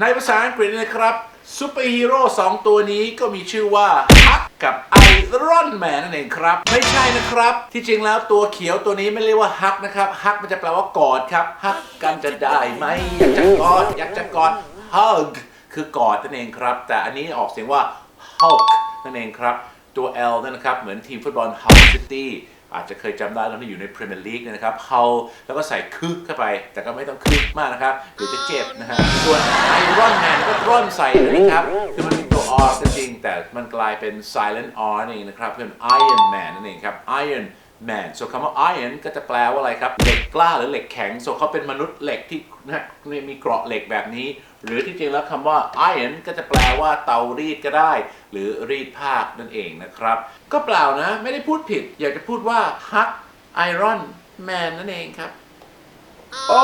ในภาษาอังกฤษนะครับซูเปอร์ฮีโร่สองตัวนี้ก็มีชื่อว่าฮักกับไอรอนแมนนั่นเองครับ ไม่ใช่นะครับ ที่จริงแล้วตัวเขียวตัวนี้ไม่เรียกว่าฮักนะครับฮักมันจะแปลว่ากอดครับฮักกันจะได้ไหมอยากจะกอดอยากจะกอด hug คือกอดนั่นเองครับ แต่อันนี้ออกเสียงว่า Hulk นั่นเองครับ ตัว L นั่นนะครับ เหมือนทีมฟุตบอล Hull City อาจจะเคยจำได้ตอนที่อยู่ในพรีเมียร์ลีกนะครับเฮาแล้วก็ใส่คึกเข้าไป แต่ก็ไม่ต้องคึกมากนะครับเดี๋ยวจะเจ็บนะฮะส่วนไอรอนแมนก็ร่อนใส่นะครับคือมันมีตัวอก็จริง แต่มันกลายเป็น silent R นั่นเองนะครับเป็น Iron Man นั่นเองครับ Iron Man ส่วนคำว่า iron ก็จะแปลว่าอะไรครับ เหล็กกล้าหรือเหล็กแข็งส่วนเขาเป็นมนุษย์เหล็กที่นะมีเกราะเหล็กแบบนี้ หรือที่จริงแล้วคำว่า iron ก็จะแปลว่าเตารีดก็ได้ หรือรีดผ้านั่นเองนะครับ ก็เปล่านะ ไม่ได้พูดผิด อยากจะพูดว่า hug iron man นั่นเองครับ โอ้